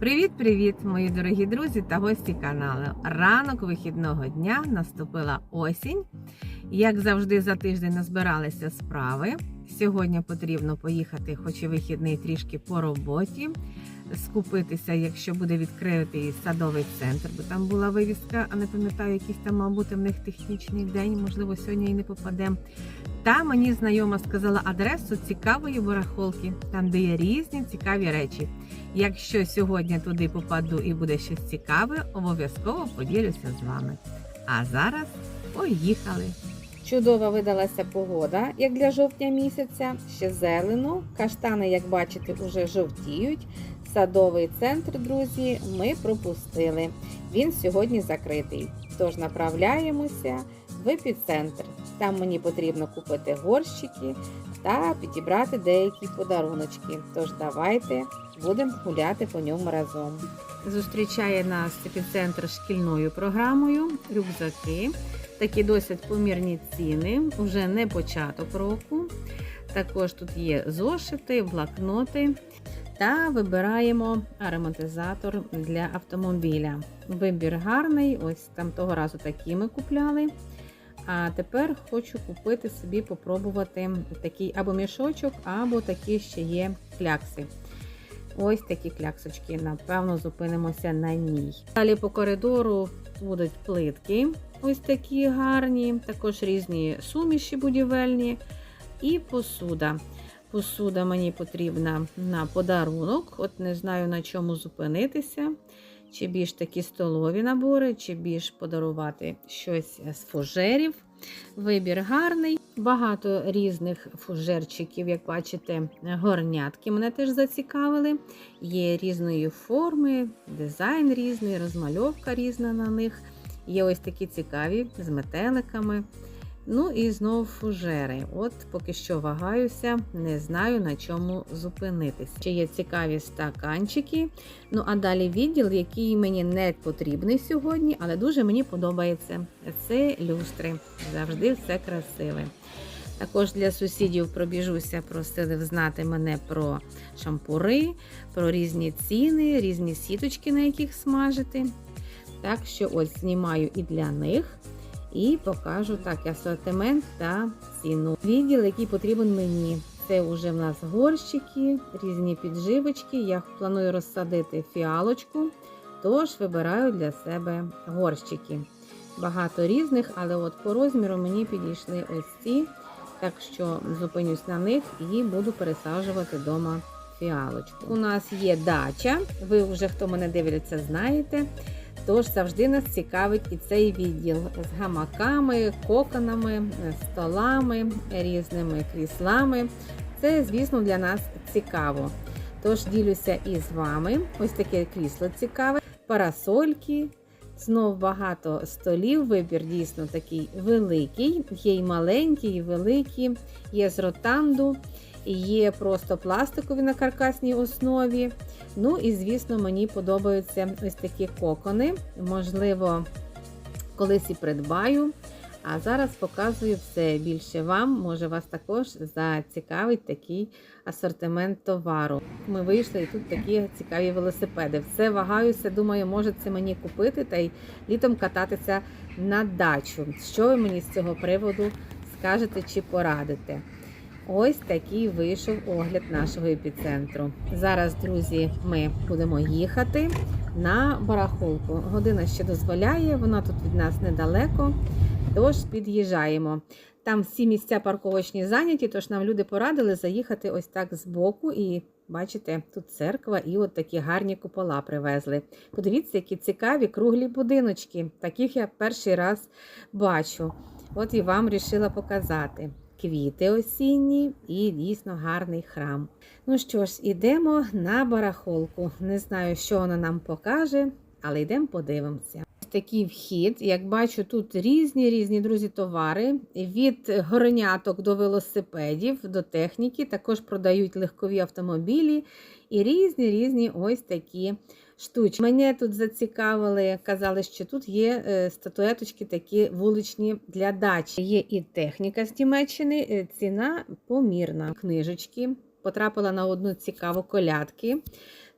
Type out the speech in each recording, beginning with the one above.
Привіт-привіт, мої дорогі друзі та гості каналу. Ранок вихідного дня наступила осінь. Як завжди, за тиждень назбиралися справи. Сьогодні потрібно поїхати, хоч і вихідний трішки по роботі, скупитися, якщо буде відкритий садовий центр, бо там була вивіска, а не пам'ятаю, якийсь там, мав бути в них технічний день, можливо, сьогодні і не попадемо. Та мені знайома сказала адресу цікавої барахолки, там де є різні цікаві речі. Якщо сьогодні туди попаду і буде щось цікаве, обов'язково поділюся з вами. А зараз поїхали! Чудова видалася погода, як для жовтня місяця. Ще зелено. Каштани, як бачите, уже жовтіють. Садовий центр, друзі, ми пропустили. Він сьогодні закритий. Тож направляємося в епіцентр. Там мені потрібно купити горщики та підібрати деякі подаруночки. Тож давайте будемо гуляти по ньому разом. Зустрічає нас епіцентр шкільною програмою, рюкзаки. Такі досить помірні ціни, вже не початок року. Також тут є зошити, блокноти. Та вибираємо ароматизатор для автомобіля. Вибір гарний, ось там того разу такі ми купляли. А тепер хочу купити собі, попробувати такий або мішочок, або такі ще є клякси. Ось такі кляксочки, напевно, зупинимося на ній. Далі по коридору будуть плитки, ось такі гарні, також різні суміші будівельні і посуда. Посуда мені потрібна на подарунок, от не знаю на чому зупинитися. Чи більш такі столові набори, чи більш подарувати щось з фужерів. Вибір гарний, багато різних фужерчиків, як бачите, горнятки мене теж зацікавили. Є різної форми, дизайн різний, розмальовка різна на них. Є ось такі цікаві з метеликами. Ну і знову фужери. От поки що вагаюся, не знаю на чому зупинитися. Ще є цікаві стаканчики. Ну а далі відділ, який мені не потрібний сьогодні, але дуже мені подобається. Це люстри. Завжди все красиве. Також для сусідів пробіжуся, просили взнати мене про шампури, про різні ціни, різні сіточки, на яких смажити. Так що ось знімаю і для них. І покажу так асортимент та ціну. Відділ, який потрібен мені. Це вже в нас горщики, різні підживочки. Я планую розсадити фіалочку, тож вибираю для себе горщики. Багато різних, але от по розміру мені підійшли ось ці. Так що зупинюсь на них і буду пересаджувати вдома фіалочку. У нас є дача. Ви вже хто мене дивиться, знаєте. Тож завжди нас цікавить і цей відділ з гамаками, коконами, столами, різними кріслами. Це, звісно, для нас цікаво. Тож ділюся і з вами. Ось таке крісло цікаве, парасольки. Знов багато столів. Вибір дійсно такий великий. Є й маленькі, і великі, є з ротанду, є просто пластикові на каркасній основі. Ну і, звісно, мені подобаються ось такі кокони. Можливо, колись і придбаю. А зараз показую все більше вам. Може, вас також зацікавить такий асортимент товару. Ми вийшли і тут такі цікаві велосипеди. Все вагаюся, думаю, може це мені купити та й літом кататися на дачу. Що ви мені з цього приводу скажете чи порадите? Ось такий вийшов огляд нашого епіцентру. Зараз, друзі, ми будемо їхати на барахолку. Година ще дозволяє, вона тут від нас недалеко, тож під'їжджаємо. Там всі місця парковочні зайняті, тож нам люди порадили заїхати ось так збоку. І бачите, тут церква і от такі гарні купола привезли. Подивіться, які цікаві круглі будиночки. Таких я перший раз бачу. От і вам вирішила показати квіти осінні і дійсно гарний храм. Ну що ж, ідемо на барахолку. Не знаю, що вона нам покаже, але йдемо подивимося. Такий вхід, як бачу, тут різні різні друзі товари від горняток до велосипедів, до техніки. Також продають легкові автомобілі і різні різні ось такі штучки. Мене тут зацікавили, казали, що тут є е, статуеточки такі вуличні для дачі. Є і техніка з Німеччини, е, ціна помірна. Книжечки. Потрапила на одну цікаву колядки.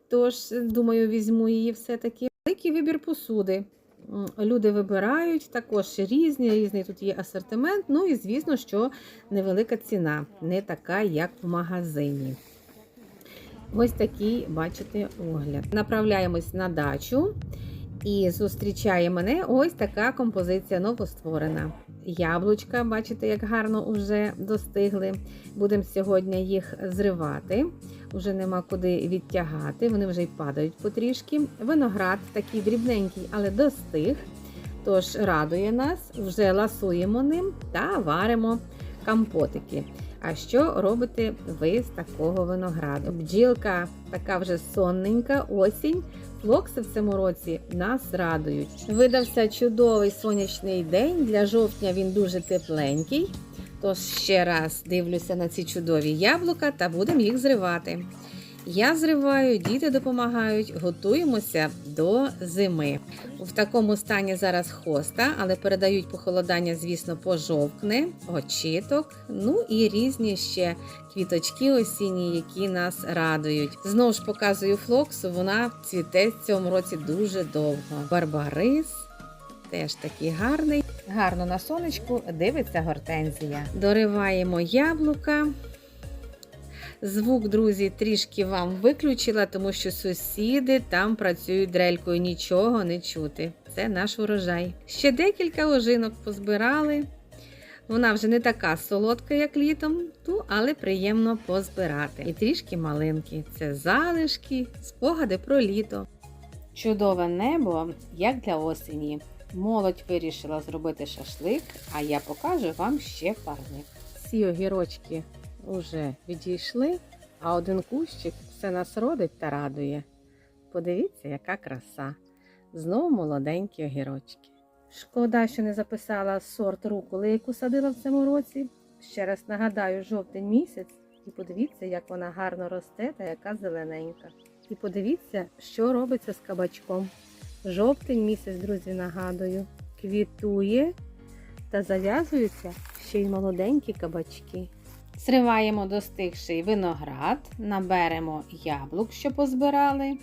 Тож, думаю, візьму її все-таки. Великий вибір посуди. Люди вибирають також різні, різний тут є асортимент. Ну і звісно, що невелика ціна, не така, як в магазині. Ось такий, бачите, огляд. Направляємось на дачу і зустрічає мене ось така композиція новостворена. Яблучка, бачите, як гарно вже достигли. Будемо сьогодні їх зривати. Уже нема куди відтягати, вони вже й падають потрішки. Виноград такий дрібненький, але достиг. Тож радує нас, вже ласуємо ним та варимо компотики. А що робите ви з такого винограду? Бджілка така вже сонненька, осінь. Флокси в цьому році нас радують. Видався чудовий сонячний день. Для жовтня він дуже тепленький. Тож ще раз дивлюся на ці чудові яблука та будемо їх зривати. Я зриваю, діти допомагають, готуємося до зими. В такому стані зараз хоста, але передають похолодання, звісно, пожовкне, очіток, ну і різні ще квіточки осінні, які нас радують. Знову ж показую флоксу, вона цвіте в цьому році дуже довго. Барбарис. Теж такий гарний. Гарно на сонечку дивиться гортензія. Дориваємо яблука. Звук, друзі, трішки вам виключила, тому що сусіди там працюють дрелькою, нічого не чути. Це наш урожай. Ще декілька ожинок позбирали. Вона вже не така солодка, як літом, ту, але приємно позбирати. І трішки малинки. Це залишки, спогади про літо. Чудове небо, як для осені. Молодь вирішила зробити шашлик, а я покажу вам ще парник. Всі огірочки вже відійшли, а один кущик все нас родить та радує. Подивіться, яка краса. Знову молоденькі огірочки. Шкода, що не записала сорт руколи, яку садила в цьому році. Ще раз нагадаю, жовтень місяць, і подивіться, як вона гарно росте та яка зелененька. І подивіться, що робиться з кабачком. Жовтень місяць, друзі, нагадую, квітує та зав'язуються ще й молоденькі кабачки. Зриваємо достигший виноград, наберемо яблук, що позбирали,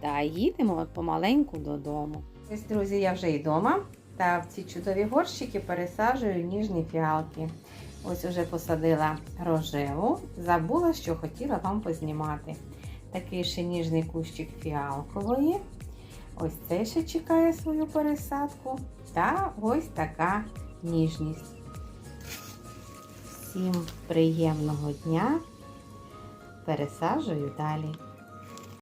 та їдемо помаленьку додому. Ось, друзі, я вже й вдома. Та в ці чудові горщики пересаджую ніжні фіалки. Ось уже посадила рожеву. Забула, що хотіла вам познімати. Такий ще ніжний кущик фіалкової. Ось цей ще чекає свою пересадку. Та ось така ніжність. Всім приємного дня. Пересаджую далі.